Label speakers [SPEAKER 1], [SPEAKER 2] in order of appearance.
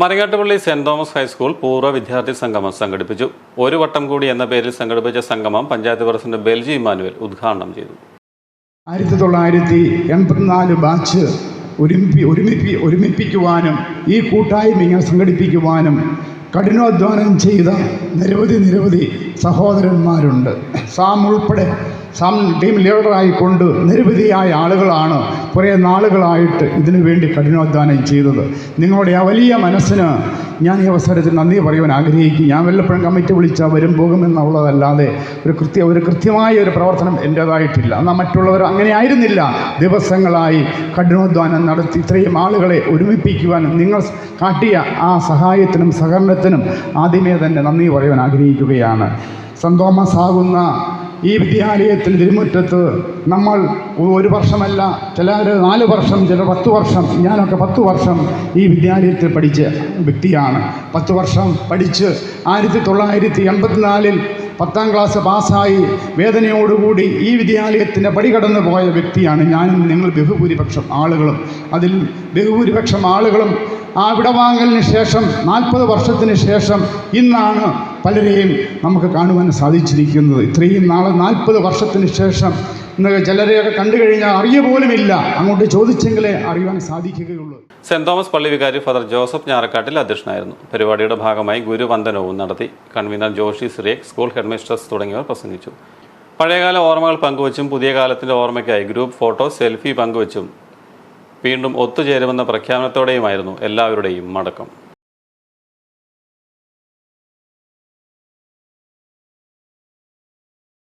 [SPEAKER 1] Marangattupally saint Thomas high school പൂർവ വിദ്യാർത്ഥി സംഗമം സംഘടിപ്പിച്ചു. ഒരു വട്ടം കൂടി എന്ന പേരിൽ സംഘടിപ്പിച്ച സംഗമം പഞ്ചായത്ത് പ്രസിഡന്റ് ബെൽജി ഇമാനുവൽ ഉദ്ഘാടനം ചെയ്തു.
[SPEAKER 2] ആയിരത്തി തൊള്ളായിരത്തി എൺപത്തിനാല് ബാച്ച് ഒരുമിപ്പി ഒരുമിപ്പി ഒരുമിപ്പിക്കുവാനും ഈ കൂട്ടായ്മ ഇങ്ങനെ സംഘടിപ്പിക്കുവാനും കഠിനാധ്വാനം ചെയ്ത നിരവധി നിരവധി സഹോദരന്മാരുണ്ട്. സാം ഉൾപ്പെടെ സാം ടീം ലീഡറായിക്കൊണ്ട് നിരവധിയായ ആളുകളാണ് കുറേ നാളുകളായിട്ട് ഇതിനു വേണ്ടി കഠിനാധ്വാനം ചെയ്തത്. നിങ്ങളുടെ ആ വലിയ മനസ്സിന് ഞാൻ ഈ അവസരത്തിൽ നന്ദി പറയുവാൻ ആഗ്രഹിക്കും ഞാൻ വല്ലപ്പോഴും കമ്മിറ്റി വിളിച്ചാൽ വരും പോകുമെന്നുള്ളതല്ലാതെ ഒരു കൃത്യ ഒരു കൃത്യമായ ഒരു പ്രവർത്തനം എന്റേതായിട്ടില്ല എന്നാൽ മറ്റുള്ളവർ അങ്ങനെ ആയിരുന്നില്ല. ദിവസങ്ങളായി കഠിനാധ്വാനം നടത്തി ഇത്രയും ആളുകളെ ഒരുമിപ്പിക്കുവാൻ നിങ്ങൾ കാട്ടിയ ആ സഹായത്തിനും സഹകരണത്തിനും ആദ്യമേ തന്നെ നന്ദി പറയുവാൻ ആഗ്രഹിക്കുകയാണ്. സന്തോമസാകുന്ന ഈ വിദ്യാലയത്തിൽ തിരുമുറ്റത്ത് നമ്മൾ ഒരു വർഷമല്ല ചിലർ നാല് വർഷം ചിലർ പത്ത് വർഷം ഞാനൊക്കെ പത്ത് വർഷം ഈ വിദ്യാലയത്തിൽ പഠിച്ച വ്യക്തിയാണ്. പത്ത് വർഷം പഠിച്ച് ആയിരത്തി തൊള്ളായിരത്തി എൺപത്തിനാലിൽ പത്താം ക്ലാസ് പാസ്സായി വേദനയോടുകൂടി ഈ വിദ്യാലയത്തിന്റെ പടി കടന്നു പോയ വ്യക്തിയാണ് ഞാനും നിങ്ങൾ ബഹുഭൂരിപക്ഷം ആളുകളും. അതിൽ ബഹുഭൂരിപക്ഷം ആളുകളും ആ വിടവാങ്ങലിന് ശേഷം നാൽപ്പത് വർഷത്തിന് ശേഷം ഇന്നാണ് പലരെയും നമുക്ക് കാണുവാൻ സാധിച്ചിരിക്കുന്നത്. ഇത്രയും നാളെ നാൽപ്പത് വർഷത്തിന് ശേഷം ഇന്നലെ ചിലരെയൊക്കെ കണ്ടു കഴിഞ്ഞാൽ അറിയ പോലുമില്ല. അങ്ങോട്ട് ചോദിച്ചെങ്കിലേ അറിയുവാൻ സാധിക്കുകയുള്ളൂ.
[SPEAKER 1] സെന്റ് തോമസ് പള്ളി വികാരി ഫാദർ ജോസഫ് ഞാറക്കാട്ടിൽ അധ്യക്ഷനായിരുന്നു. പരിപാടിയുടെ ഭാഗമായി ഗുരുവന്ദനവും നടത്തി convener Joshi Cyriac school headmistress തുടങ്ങിയവർ പ്രസംഗിച്ചു. പഴയകാല ഓർമ്മകൾ പങ്കുവച്ചും പുതിയ കാലത്തിന്റെ ഓർമ്മയ്ക്കായി ഗ്രൂപ്പ് ഫോട്ടോ സെൽഫി പങ്കുവച്ചും വീണ്ടും ഒത്തുചേരുമെന്ന പ്രഖ്യാപനത്തോടെയുമായിരുന്നു എല്ലാവരുടെയും മടക്കം.